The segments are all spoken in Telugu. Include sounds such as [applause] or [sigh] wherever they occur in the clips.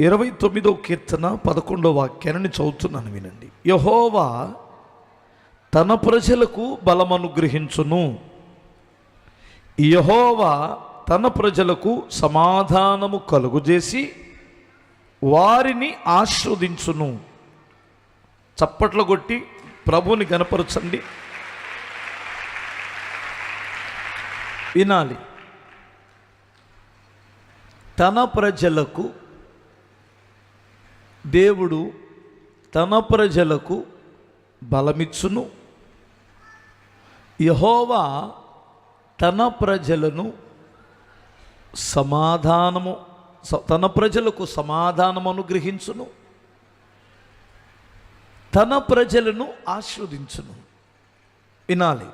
ఇరవై తొమ్మిదో కీర్తన పదకొండో వాక్యాన్ని చదువుతున్నాను వినండి. యహోవా తన ప్రజలకు బలమనుగ్రహించును. యహోవా తన ప్రజలకు సమాధానము కలుగుజేసి వారిని ఆస్వాదించును చప్పట్లు కొట్టి ప్రభుని గనపరచండి వినాలి. తన ప్రజలకు దేవుడు తన ప్రజలకు బలమిచ్చును. యహోవా తన ప్రజలను సమాధానము స- తన ప్రజలకు సమాధానమును అనుగ్రహించును. తన ప్రజలను ఆస్వాదించును వినాలి.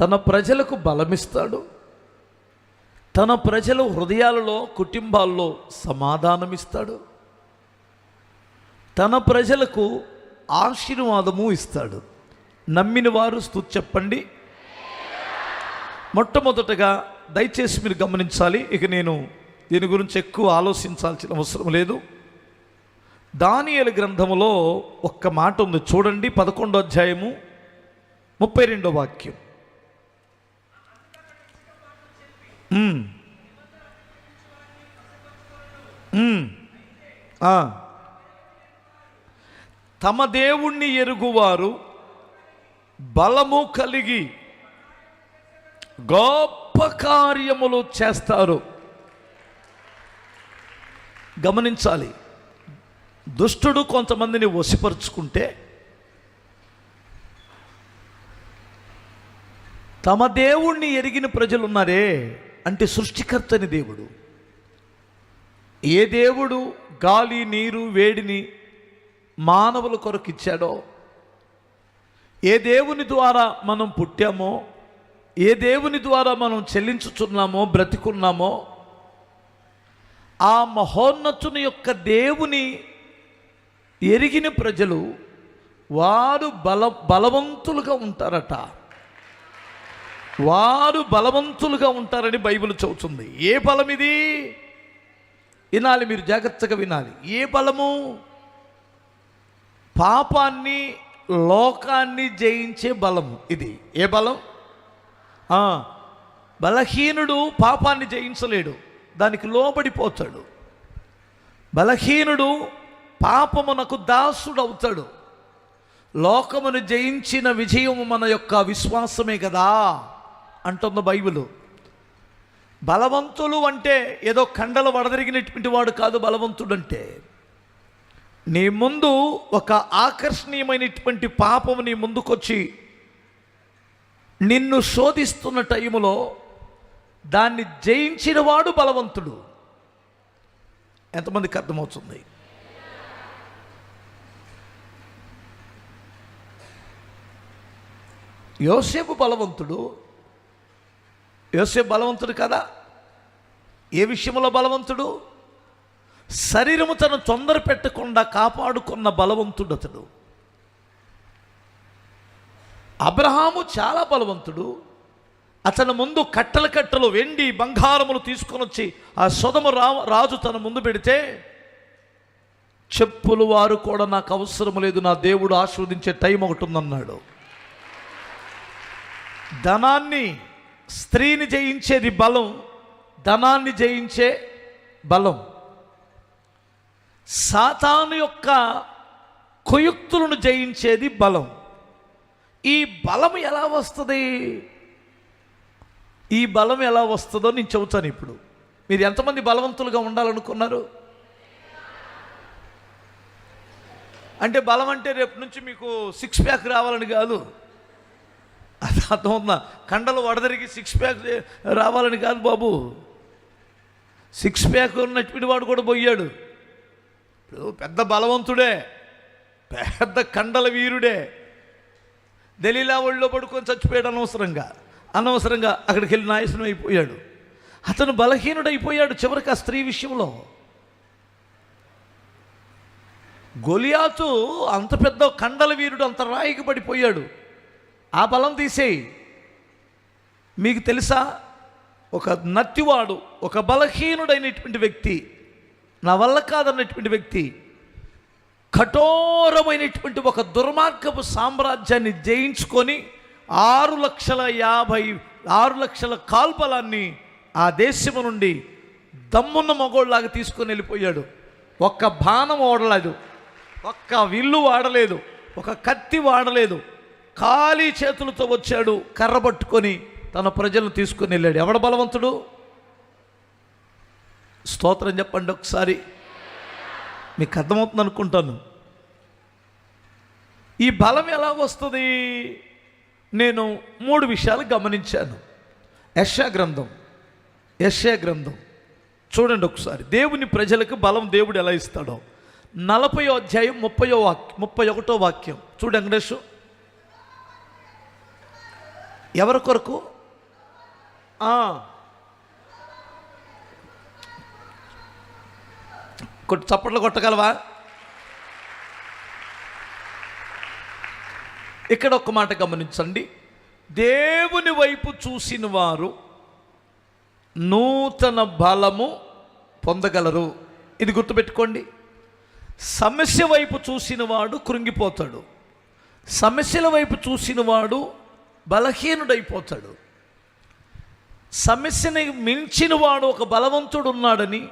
తన ప్రజలకు బలమిస్తాడు. తన ప్రజల హృదయాలలో కుటుంబాల్లో సమాధానమిస్తాడు. తన ప్రజలకు ఆశీర్వాదము ఇస్తాడు. నమ్మిన వారు స్థుతి చెప్పండి మొట్టమొదటగా దయచేసి మీరు గమనించాలి ఇక నేను దీని గురించి ఎక్కువ ఆలోచించాల్సిన అవసరం లేదు. దానియలు గ్రంథములో ఒక్క మాట ఉంది. చూడండి పదకొండో అధ్యాయము ముప్పై రెండో వాక్యం మ్మ్. మ్మ్. ఆ. తమ దేవుణ్ణి ఎరుగువారు బలము కలిగి గొప్ప కార్యములు చేస్తారు. గమనించాలి. దుష్టుడు కొంతమందిని వసిపరుచుకుంటే తమ దేవుణ్ణి ఎరిగిన ప్రజలు ఉన్నారే అంటే సృష్టికర్తని దేవుడు. ఏ దేవుడు గాలి నీరు వేడిని మానవుల కొరకు ఇచ్చాడో ఏ దేవుని ద్వారా మనం పుట్టామో ఏ దేవుని ద్వారా మనం చెల్లించుచున్నామో బ్రతికున్నామో ఆ మహోన్నతుని యొక్క దేవుని ఎరిగిన ప్రజలు వారు బల బలవంతులుగా ఉంటారట. వారు బలవంతులుగా ఉంటారని బైబిల్ చెబుతుంది. ఏ బలం ఇది వినాలి మీరు జాగ్రత్తగా వినాలి. ఏ బలము? పాపాన్ని లోకాన్ని జయించే బలము ఇది. ఏ బలం? బలహీనుడు పాపాన్ని జయించలేడు. దానికి లోబడిపోతాడు. బలహీనుడు పాపమునకు దాసుడవుతాడు. లోకమును జయించిన విజయము మన యొక్క విశ్వాసమే కదా. అంటుంది బైబిలు. బలవంతులు అంటే ఏదో కండలు వడదరిగినటువంటి వాడు కాదు బలవంతుడు అంటే నీ ముందు ఒక ఆకర్షణీయమైనటువంటి పాపం నీ ముందుకొచ్చి నిన్ను శోధిస్తున్న టైములో దాన్ని జయించిన వాడు బలవంతుడు. ఎంతమందికి అర్థమవుతుంది? యోసేపు బలవంతుడు యోసేపు బలవంతుడు కదా? ఏ విషయంలో బలవంతుడు? శరీరము తను తొందర పెట్టకుండా కాపాడుకున్న బలవంతుడు అతడు. అబ్రహాము చాలా బలవంతుడు. అతని ముందు కట్టల కట్టలు వెండి బంగారములు తీసుకొని వచ్చి ఆ సొదము రా రాజు తన ముందు పెడితే చెప్పులు వారు కూడా నాకు అవసరం లేదు నా దేవుడు ఆస్వాదించే టైం ఒకటి ఉందన్నాడు. ధనాన్ని స్త్రీని జయించేది బలం ధనాన్ని జయించే బలం. సాతాను యొక్క కుయుక్తులను జయించేది బలం. ఈ బలం ఎలా వస్తుంది? ఈ బలం ఎలా వస్తుందో నేను చెబుతాను ఇప్పుడు. మీరు ఎంతమంది బలవంతులుగా ఉండాలనుకున్నారు? అంటే బలం అంటే రేపు నుంచి మీకు సిక్స్ ప్యాక్ రావాలని కాదు. అది అర్థమవుతుందా కండలు వడదరిగి సిక్స్ ప్యాక్ రావాలని కాదు బాబు. సిక్స్ ప్యాక్ ఉన్నటువంటి వాడు కూడా పోయాడు. ఇప్పుడు పెద్ద బలవంతుడే పెద్ద కండల వీరుడే. దళీలా ఒళ్ళో పడుకొని చచ్చిపోయాడు అనవసరంగా. అనవసరంగా అక్కడికి వెళ్ళి నాయసనం అయిపోయాడు. అతను బలహీనుడైపోయాడు చివరికి ఆ స్త్రీ విషయంలో. గొలియాతు అంత పెద్ద కండల వీరుడు అంత రాయికి పడిపోయాడు. ఆ బలం తీసేయి. మీకు తెలుసా? ఒక నత్తివాడు ఒక బలహీనుడైనటువంటి వ్యక్తి నా వల్ల కాదన్నటువంటి వ్యక్తి కఠోరమైనటువంటి ఒక దుర్మార్గపు సామ్రాజ్యాన్ని జయించుకొని ఆరు లక్షల యాభై ఆరు లక్షల కాల్పలాన్ని ఆ దేశము నుండి దమ్మున్న మగోళ్ళలాగా తీసుకొని వెళ్ళిపోయాడు. ఒక్క బాణం ఓడలేదు ఒక్క విల్లు వాడలేదు. ఒక కత్తి వాడలేదు. ఖాళీ చేతులతో వచ్చాడు కర్ర పట్టుకొని తన ప్రజలను తీసుకొని వెళ్ళాడు. ఎవడ బలవంతుడు? స్తోత్రం చెప్పండి ఒకసారి. మీకు అర్థమవుతుంది అనుకుంటాను. ఈ బలం ఎలా వస్తుంది? నేను మూడు విషయాలు గమనించాను. యశా గ్రంథం యశా గ్రంథం. చూడండి ఒకసారి. దేవుని ప్రజలకు బలం దేవుడు ఎలా ఇస్తాడో. నలభై అధ్యాయం ముప్పయో వాక్యం ముప్పై ఒకటో వాక్యం. చూడు వెంకటేష్ ఎవరి కొరకు? ఆ. చప్పట్లు కొట్టగలవా? ఇక్కడ ఒక మాట గమనించండి. దేవుని వైపు చూసిన వారు నూతన బలము పొందగలరు. ఇది గుర్తుపెట్టుకోండి. సమస్య వైపు చూసిన వాడు కృంగిపోతాడు. సమస్యల వైపు చూసిన వాడు బలహీనుడైపోతాడు. సమస్యని మించిన వాడు ఒక బలవంతుడు ఉన్నాడని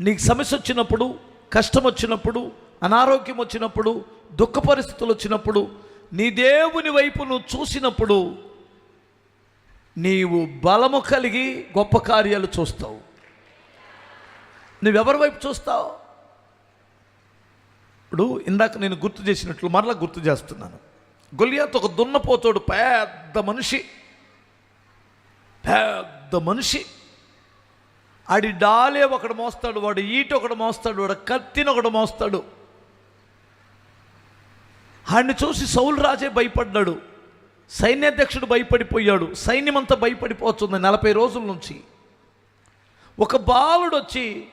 నీకు సమస్య వచ్చినప్పుడు కష్టం వచ్చినప్పుడు అనారోగ్యం వచ్చినప్పుడు దుఃఖ పరిస్థితులు వచ్చినప్పుడు నీ దేవుని వైపు నువ్వు చూసినప్పుడు నీవు బలము కలిగి గొప్ప కార్యాలు చూస్తావు. నువ్వెవరి వైపు చూస్తావు? ఇప్పుడు ఇందాక నేను గుర్తు చేసినట్లు మరలా గుర్తు చేస్తున్నాను. గొలియాత్ ఒక దున్నపోతాడు పెద్ద మనిషి. పెద్ద మనిషి. ఆడి డాలే ఒకడు మోస్తాడు వాడు ఈట ఒకడు మోస్తాడు వాడు కత్తిని ఒకడు మోస్తాడు. ఆడిని చూసి సౌలు రాజే భయపడ్డాడు. సైన్యాధ్యక్షుడు భయపడిపోయాడు. సైన్యమంతా భయపడిపోతుంది నలభై రోజుల నుంచి. ఒక బాలుడు వచ్చి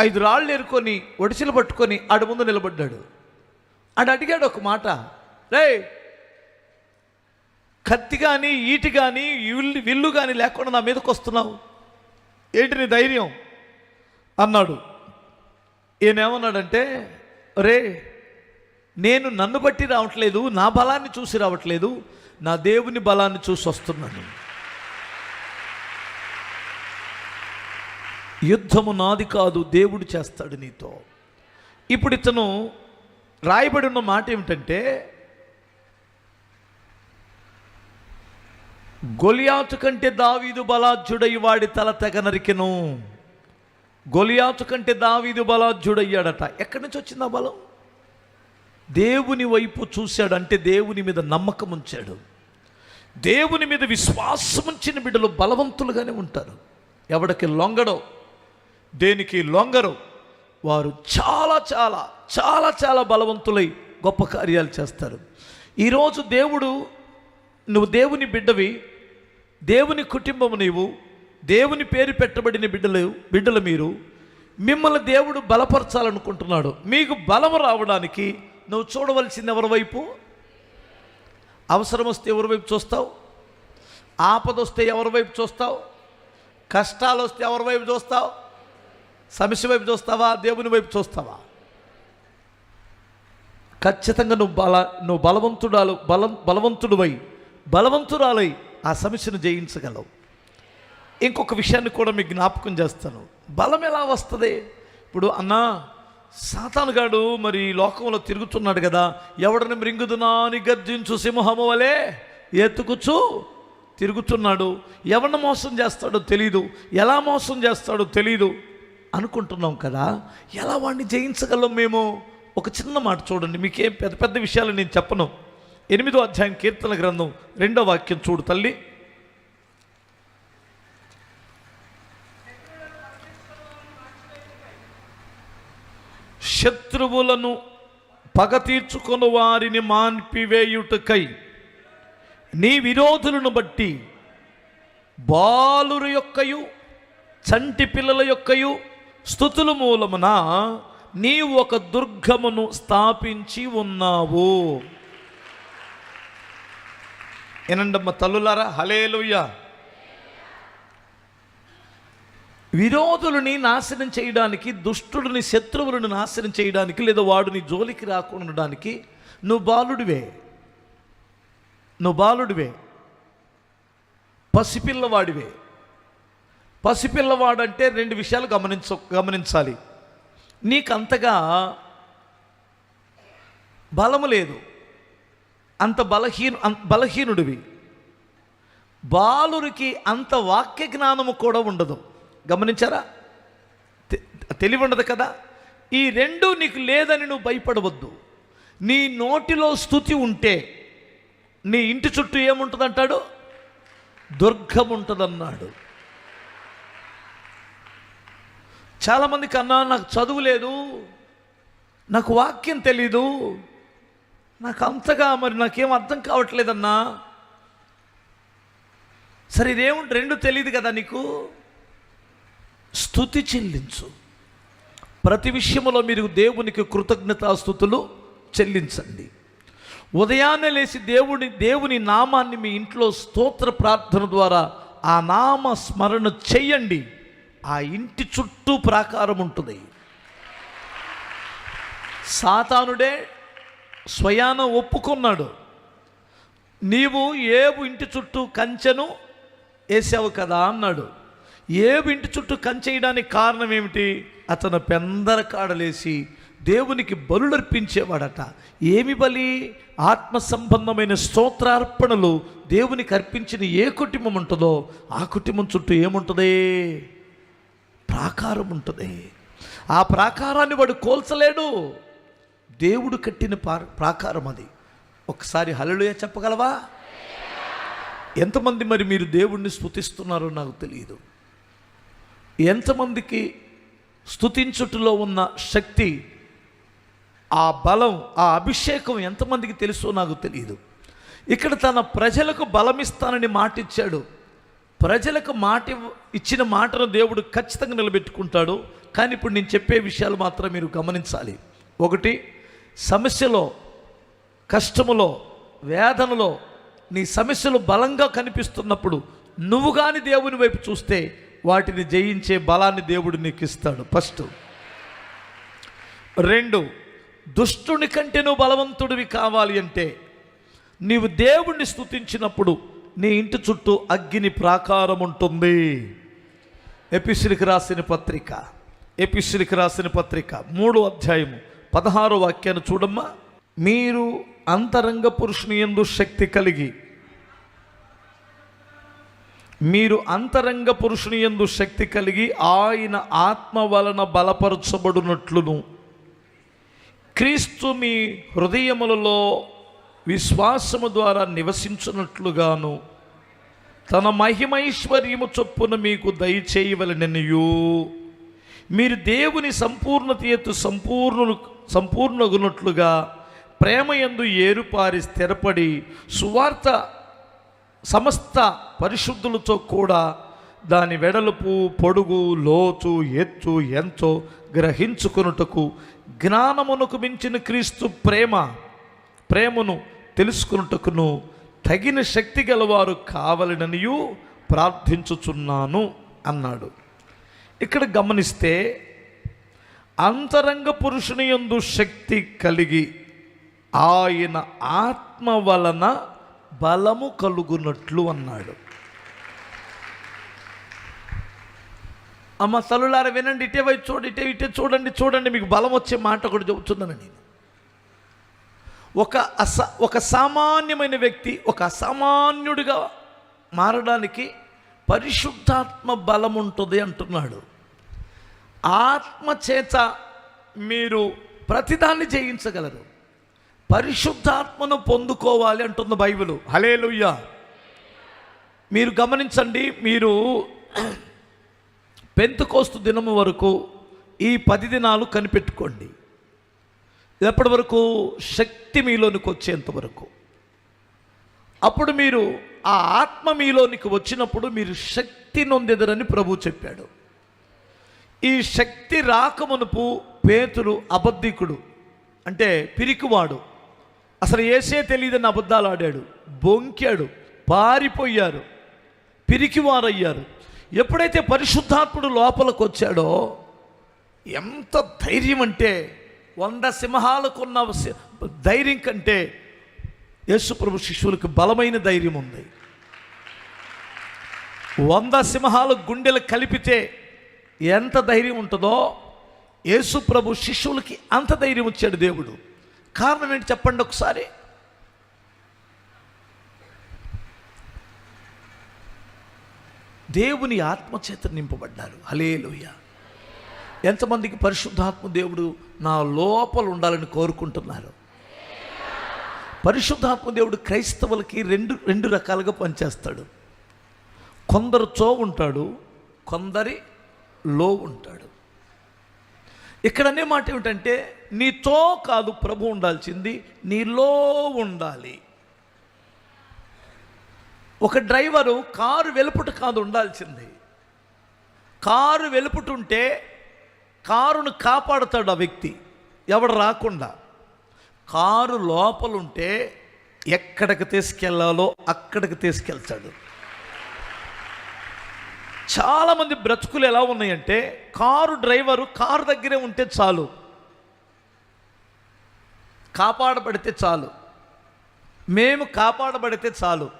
ఐదు రాళ్ళు ఏరుకొని ఒడిసిలు పట్టుకొని ఆడి ముందు నిలబడ్డాడు. అడు అడిగాడు ఒక మాట. రే కత్తి కానీ ఈటి కానీ విల్లు విల్లు కానీ లేకుండా నా మీదకి వస్తున్నావు. ఏంటి నీ ధైర్యం? అన్నాడు. ఈయనేమన్నాడంటే రే నేను నన్ను బట్టి రావట్లేదు నా బలాన్ని చూసి రావట్లేదు నా దేవుని బలాన్ని చూసి వస్తున్నాను. యుద్ధము నాది కాదు దేవుడు చేస్తాడు నీతో. ఇప్పుడు ఇతను రాయబడి ఉన్న మాట ఏమిటంటే గొలియాతు కంటే దావీదు బలాజ్జుడై వాడి తల తెగ నరికెను గొలియాతు కంటే దావీదు బలాజ్జుడయ్యాడట. ఎక్కడి నుంచి వచ్చింది ఆ బలం? దేవుని వైపు చూశాడు అంటే దేవుని మీద నమ్మకం ఉంచాడు. దేవుని మీద విశ్వాసం ఉంచిన బిడ్డలు బలవంతులుగానే ఉంటారు. ఎవడికి లొంగడో దేనికి లొంగరు వారు చాలా చాలా చాలా చాలా బలవంతులై గొప్ప కార్యాలు చేస్తారు. ఈరోజు దేవుడు నువ్వు దేవుని బిడ్డవి దేవుని కుటుంబము నీవు దేవుని పేరు పెట్టబడిన బిడ్డలు బిడ్డలు మీరు మిమ్మల్ని దేవుడు బలపరచాలనుకుంటున్నాడు. మీకు బలం రావడానికి నువ్వు చూడవలసింది ఎవరి వైపు? అవసరం వస్తే ఎవరి వైపు చూస్తావు? ఆపద వస్తే ఎవరి వైపు చూస్తావు? కష్టాలు వస్తే ఎవరి వైపు చూస్తావు? సమస్య వైపు చూస్తావా? దేవుని వైపు చూస్తావా? ఖచ్చితంగా నువ్వు బల నువ్వు బలవంతుడాలు బలం బలవంతుడువై బలవంతురాలై ఆ సమస్యను జయించగలవు. ఇంకొక విషయాన్ని కూడా మీకు జ్ఞాపకం చేస్తాను. బలం ఎలా వస్తుంది? ఇప్పుడు అన్నా సాతానుగాడు మరి లోకంలో తిరుగుతున్నాడు కదా ఎవడిని మృంగుదునా అని గర్జించు సింహము వలె ఎత్తుకుచు తిరుగుతున్నాడు. ఎవరిని మోసం చేస్తాడో తెలీదు. ఎలా మోసం చేస్తాడో తెలీదు అనుకుంటున్నాం కదా ఎలా వాడిని జయించగలం మేము? ఒక చిన్న మాట చూడండి. మీకేం పెద్ద పెద్ద విషయాలు నేను చెప్పను. ఎనిమిదో అధ్యాయం కీర్తన గ్రంథం రెండో వాక్యం చూడు తల్లి. శత్రువులను పగ తీర్చుకుని వారిని మాన్పివేయుటకై నీ విరోధులను బట్టి బాలురు యొక్కయు చంటి పిల్లల యొక్కయు స్థుతుల మూలమున నీవు ఒక దుర్గమును స్థాపించి ఉన్నావు. ఏనండమ్మ తల్లులారా హలేలుయ్య విరోధులని నాశనం చేయడానికి దుష్టుడిని శత్రువులను నాశనం చేయడానికి లేదా వాడు నీ జోలికి రాకుండా ఉండడానికి నువ్వు బాలుడివే. నువ్వు బాలుడివే. పసిపిల్లవాడివే. పసిపిల్లవాడంటే రెండు విషయాలు గమనించ గమనించాలి. నీకంతగా బలము లేదు. అంత బలహీన బలహీనుడివి. బాలురికి అంత వాక్య జ్ఞానము కూడా ఉండదు. గమనించారా? తె- తెలివి ఉండదు కదా? ఈ రెండు నీకు లేదని నువ్వు భయపడవద్దు. నీ నోటిలో స్థుతి ఉంటే నీ ఇంటి చుట్టూ ఏముంటుందంటాడు? దుర్గం ఉంటుందన్నాడు చాలామందికి అన్నా నాకు చదువు లేదు నాకు వాక్యం తెలీదు నాకు అంతగా మరి నాకేం అర్థం కావట్లేదన్నా. సరే ఇదేముంటే రెండు తెలియదు కదా నీకు? స్థుతి చెల్లించు. ప్రతి విషయంలో మీరు దేవునికి కృతజ్ఞతాస్థుతులు చెల్లించండి. ఉదయాన్నే లేచి దేవుని దేవుని నామాన్ని మీ ఇంట్లో స్తోత్ర ప్రార్థన ద్వారా ఆ నామ స్మరణ చెయ్యండి ఆ ఇంటి చుట్టూ ప్రాకారం ఉంటుంది. సాతానుడే స్వయాన ఒప్పుకున్నాడు. నీవు ఏబు ఇంటి చుట్టూ కంచెను వేసావు కదా అన్నాడు. ఏబు ఇంటి చుట్టూ కంచేయడానికి కారణం ఏమిటి? అతను పెందరకాడలేసి దేవునికి బలులర్పించేవాడట. ఏమి బలి? ఆత్మ సంబంధమైన స్తోత్రార్పణలు దేవునికి అర్పించిన ఏ కుటుంబం ఉంటుందో ఆ కుటుంబం చుట్టూ ఏముంటుంది? ప్రాకారం ఉంటుంది. ఆ ప్రాకారాన్ని వాడు కోల్చలేడు. దేవుడు కట్టిన ప్రాకారం అది. ఒకసారి హలలుయ చెప్పగలవా? ఎంతమంది మరి మీరు దేవుణ్ణి స్థుతిస్తున్నారో నాకు తెలియదు ఎంతమందికి స్తుతించుటలో ఉన్న శక్తి ఆ బలం ఆ అభిషేకం ఎంతమందికి తెలుసో నాకు తెలియదు ఇక్కడ తన ప్రజలకు బలమిస్తానని మాటిచ్చాడు. ప్రజలకు మాట ఇచ్చిన మాటను దేవుడు ఖచ్చితంగా నిలబెట్టుకుంటాడు. కానీ ఇప్పుడు నేను చెప్పే విషయాలు మాత్రం మీరు గమనించాలి. ఒకటి సమస్యలో కష్టములో వేదనలో నీ సమస్యలు బలంగా కనిపిస్తున్నప్పుడు నువ్వు కానీ దేవుని వైపు చూస్తే వాటిని జయించే బలాన్ని దేవుడు నీకు ఇస్తాడు ఫస్ట్. రెండు దుష్టుని కంటే నువ్వు బలవంతుడివి కావాలి అంటే నీవు దేవుణ్ణి స్థుతించినప్పుడు నీ ఇంటి చుట్టూ అగ్గిని ప్రాకారం ఉంటుంది. ఎపిసిరికి రాసిన పత్రిక ఎపిసిరికి రాసిన పత్రిక మూడో అధ్యాయము పదహారో వాక్యాన్ని చూడమ్మా. మీరు అంతరంగ పురుషుని ఎందు శక్తి కలిగి మీరు అంతరంగ పురుషుని ఎందు శక్తి కలిగి ఆయన ఆత్మ వలన బలపరచబడినట్లును. క్రీస్తు మీ హృదయములలో విశ్వాసము ద్వారా నివసించున్నట్లుగాను తన మహిమైశ్వర్యము చొప్పున మీకు దయచేయవలననియు. మీరు దేవుని సంపూర్ణత ఎత్తు సంపూర్ణులు సంపూర్ణగునట్లుగా ప్రేమ యందు ఏరుపారి స్థిరపడి సువార్త సమస్త పరిశుద్ధులతో కూడా దాని వెడలుపు పొడుగు లోతు ఎత్తు ఎంతో గ్రహించుకొనుటకు జ్ఞానమునకు మించిన క్రీస్తు ప్రేమ ప్రేమను తెలుసుకున్నటకును తగిన శక్తి గలవారు కావలననియు ప్రార్థించుచున్నాను అన్నాడు. ఇక్కడ గమనిస్తే అంతరంగ పురుషుని యందు శక్తి కలిగి ఆయన ఆత్మ వలన బలము కలుగునట్లు అన్నాడు. అమ్మ తల్లులార వినండి ఇటే వైపు చూడండి ఇటే ఇటే చూడండి చూడండి మీకు బలం వచ్చే మాట కూడా చెబుతున్నాను నేను. ఒక అస ఒక సామాన్యమైన వ్యక్తి ఒక అసామాన్యుడిగా మారడానికి పరిశుద్ధాత్మ బలం ఉంటుంది అంటున్నాడు. ఆత్మచేత మీరు ప్రతిదాన్ని జయించగలరు. పరిశుద్ధాత్మను పొందుకోవాలి అంటుంది బైబిల్. హలేలుయ్యా మీరు గమనించండి మీరు [clears throat] పెంతుకోస్తు దినము వరకు ఈ పది దినాలు కనిపెట్టుకోండి. ఎప్పటి వరకు శక్తి మీలోనికి వచ్చేంత వరకు. అప్పుడు మీరు ఆ ఆత్మ మీలోనికి వచ్చినప్పుడు మీరు శక్తి నొందెదరని ప్రభు చెప్పాడు. ఈ శక్తి రాకమునుపు పేతులు అబద్ధికుడు అంటే పిరికివాడు. అసలు ఏసే తెలియదని అబద్ధాలు ఆడాడు బొంకాడు పారిపోయారు పిరికివారయ్యారు. ఎప్పుడైతే పరిశుద్ధాత్ముడు లోపలికి వచ్చాడో ఎంత ధైర్యం అంటే వంద సింహాలకున్న ధైర్యం కంటే యేసుప్రభు శిష్యులకు బలమైన ధైర్యం ఉంది. వంద సింహాలు గుండెలు కలిపితే ఎంత ధైర్యం ఉంటుందో యేసుప్రభు శిష్యులకి అంత ధైర్యం ఇచ్చాడు దేవుడు. కారణం ఏంటి చెప్పండి ఒకసారి? దేవుని ఆత్మచేత నింపబడ్డారు. హలేలుయ ఎంతమందికి పరిశుద్ధాత్మ దేవుడు నా లోపల ఉండాలని కోరుకుంటున్నారు? పరిశుద్ధాత్మ దేవుడు క్రైస్తవులకి రెండు రెండు రకాలుగా పనిచేస్తాడు. కొందరు చో ఉంటాడు కొందరి లో ఉంటాడు. ఇక్కడ అనే మాట ఏమిటంటే నీతో కాదు ప్రభు ఉండాల్సింది నీలో ఉండాలి. ఒక డ్రైవరు కారు వెలుపుట కాదు ఉండాల్సింది. కారు వెలుపుట ఉంటే కారును కాపాడుతాడు ఆ వ్యక్తి. ఎవడు రాకుండా. కారు లోపలుంటే ఎక్కడికి తీసుకెళ్ళాలో అక్కడికి తీసుకెళ్తాడు. చాలామంది బ్రతుకులు ఎలా ఉన్నాయంటే కారు డ్రైవరు కారు దగ్గరే ఉంటే చాలు. కాపాడబడితే చాలు. మేము కాపాడబడితే చాలు.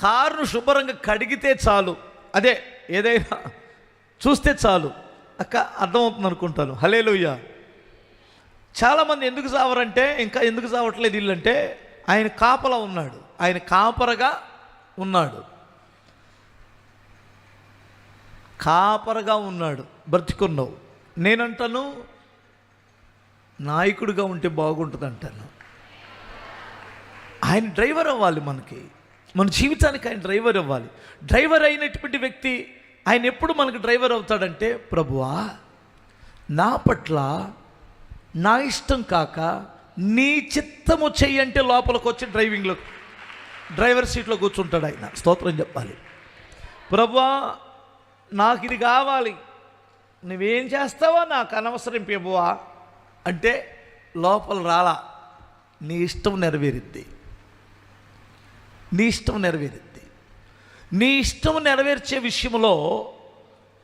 కారును శుభ్రంగా కడిగితే చాలు. అదే ఏదైనా చూస్తే చాలు. అక్క అర్థమవుతుంది అనుకుంటాను. హలేలుయ్య చాలామంది ఎందుకు చావరంటే ఇంకా ఎందుకు చావట్లేదు వీళ్ళంటే ఆయన కాపలా ఉన్నాడు. ఆయన కాపరగా ఉన్నాడు. కాపరగా ఉన్నాడు. బ్రతికున్నావు. నేనంటాను నాయకుడిగా ఉంటే బాగుంటుంది అంటాను ఆయన డ్రైవర్ అవ్వాలి మనకి. మన జీవితానికి ఆయన డ్రైవర్ అవ్వాలి. డ్రైవర్ అయినటువంటి వ్యక్తి ఆయన ఎప్పుడు మనకు డ్రైవర్ అవుతాడంటే ప్రభువా నా పట్ల నా ఇష్టం కాక నీ చిత్తము చెయ్యంటే లోపలికి వచ్చి డ్రైవింగ్లో డ్రైవర్ సీట్లో కూర్చుంటాడు ఆయన. స్తోత్రం చెప్పాలి. ప్రభువా నాకు ఇది కావాలి. నువ్వేం చేస్తావో నాకు అనవసరం ప్రభువా అంటే లోపల రాలా నీ ఇష్టం నెరవేరిద్ది. నీ ఇష్టం నెరవేరిద్ది. నీ ఇష్టం నెరవేర్చే విషయంలో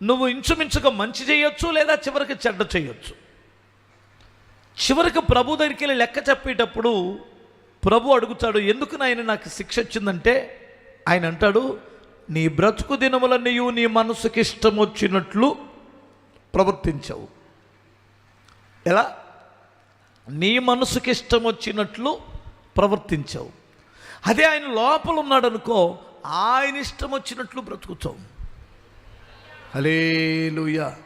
నువ్వు ఇంచుమించుగా మంచి చేయొచ్చు లేదా చివరికి చెడ్డ చేయొచ్చు. చివరికి ప్రభు దగ్గరికి వెళ్ళి లెక్క చెప్పేటప్పుడు ప్రభు అడుగుతాడు ఎందుకు నాయన నాకు శిక్ష వచ్చిందంటే? ఆయన అంటాడు నీ బ్రతుకు దినములన్నయు నీ మనసుకి ఇష్టం వచ్చినట్లు ప్రవర్తించావు. ఎలా? నీ మనసుకి ఇష్టం వచ్చినట్లు ప్రవర్తించావు. అదే ఆయన లోపల ఉన్నాడు అనుకో ఆయన ఇష్టం వచ్చినట్లు బ్రతుకుతాం హలేలుయా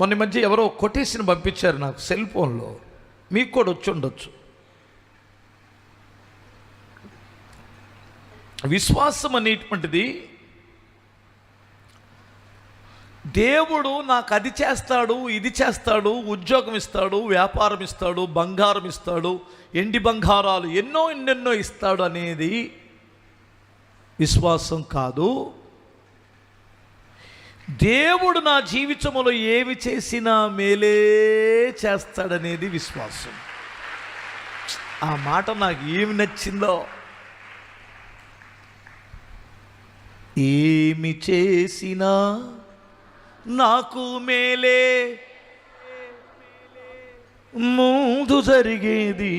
మొన్న ఈ మధ్య ఎవరో కొటేషన్ పంపించారు నాకు సెల్ ఫోన్లో. మీకు కూడా వచ్చి ఉండొచ్చు. విశ్వాసం అనేటువంటిది దేవుడు నాకు అది చేస్తాడు ఇది చేస్తాడు ఉద్యోగం ఇస్తాడు వ్యాపారం ఇస్తాడు బంగారం ఇస్తాడు ఎండి బంగారాలు ఎన్నో ఎన్నెన్నో ఇస్తాడు అనేది విశ్వాసం కాదు. దేవుడు నా జీవితంలో ఏమి చేసినా మేలే చేస్తాడనేది విశ్వాసం. ఆ మాట నాకు ఏమి నచ్చిందో. ఏమి చేసినా నాకు మేలే. ముందు జరిగేది.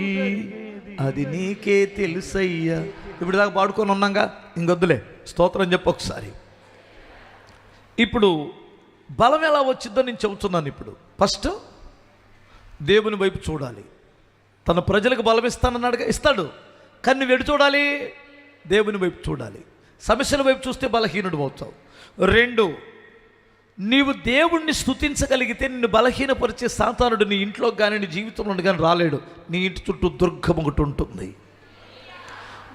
అది నీకే తెలుసయ్యా. ఇప్పుడు దాకా పాడుకొని ఉన్నాగా? ఇంకొద్దులే. స్తోత్రం చెప్పు ఒకసారి. ఇప్పుడు బలం ఎలా వచ్చిందో నేను చెబుతున్నాను ఇప్పుడు. ఫస్ట్ దేవుని వైపు చూడాలి. తన ప్రజలకు బలం ఇస్తానన్నాడుగా ఇస్తాడు. కానీ నువ్వు ఎటు చూడాలి? దేవుని వైపు చూడాలి. సమస్యల వైపు చూస్తే బలహీనుడు అవుతావు. రెండు నీవు దేవుణ్ణి స్థుతించగలిగితే నిన్ను బలహీనపరిచే సాతానుడు నీ ఇంట్లో కానీ నీ జీవితంలో కానీ రాలేడు. నీ ఇంటి చుట్టూ దుర్గం ఒకటి ఉంటుంది.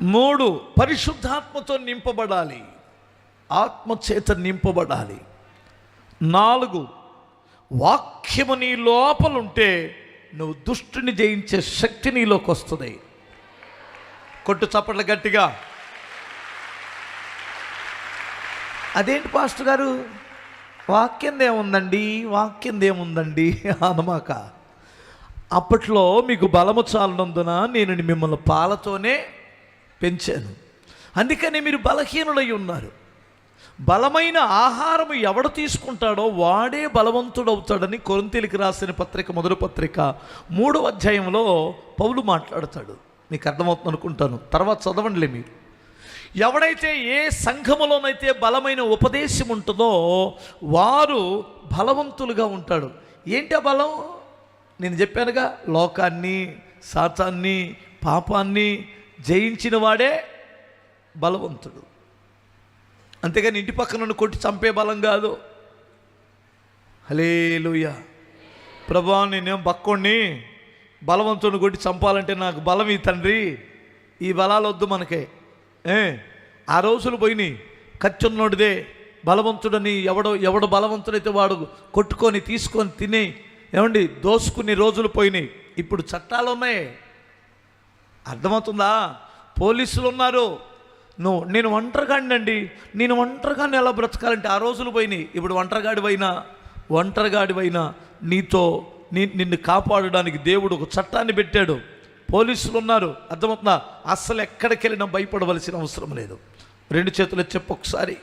మూడు పరిశుద్ధాత్మతో నింపబడాలి. ఆత్మచేత నింపబడాలి. నాలుగు వాక్యము నీ లోపలుంటే నువ్వు దుష్టుని జయించే శక్తి నీలోకి వస్తుంది. కొట్టు చప్పట్ల గట్టిగా. అదేంటి పాస్టర్ గారు? వాక్యందేముందండి? వాక్యందేముందండి? అనమాక అప్పట్లో మీకు బలము చాలనందున నేను మిమ్మల్ని పాలతోనే పెంచాను. అందుకని మీరు బలహీనులై ఉన్నారు. బలమైన ఆహారం ఎవడు తీసుకుంటాడో వాడే బలవంతుడవుతాడని కొరంతీలికి రాసిన పత్రిక మొదటి పత్రిక మూడవ అధ్యాయంలో పౌలు మాట్లాడతాడు. మీకు అర్థమవుతుంది అనుకుంటాను. తర్వాత చదవండిలే మీరు. ఎవడైతే ఏ సంఘములోనైతే బలమైన ఉపదేశం ఉంటుందో వారు బలవంతులుగా ఉంటాడు. ఏంటి ఆ బలం? నేను చెప్పానుగా లోకాన్ని సాతాన్ని పాపాన్ని జయించిన వాడే బలవంతుడు. అంతేగాని ఇంటి పక్కన కొట్టి చంపే బలం కాదు. హలేలుయ ప్రభా నేనేం బక్కోణ్ణి బలవంతుని కొట్టి చంపాలంటే నాకు బలం ఈ తండ్రి. ఈ బలాలు వద్దు మనకే. ఏ? ఆ రోజులు పోయినాయి. ఖర్చున్నోడిదే బలవంతుడని ఎవడో ఎవడు బలవంతుడైతే వాడు కొట్టుకొని తీసుకొని తిని ఏమండి దోసుకుని రోజులు పోయినాయి. ఇప్పుడు చట్టాలు ఉన్నాయి. అర్థమవుతుందా? పోలీసులు ఉన్నారు నువ్వు నేను ఒంటరిగాడినండి. నేను ఒంటరిగాడిని ఎలా బ్రతకాలంటే ఆ రోజులు పోయినాయి. ఇప్పుడు ఒంటరిగాడివైనా ఒంటరిగాడివైనా నీతో నీ నిన్ను కాపాడడానికి దేవుడు ఒక చట్టాన్ని పెట్టాడు. పోలీసులు ఉన్నారు అర్థమవుతుందా? అస్సలు ఎక్కడికి వెళ్ళినా భయపడవలసిన అవసరం లేదు. రెండు చేతులు చెప్పు ఒకసారి.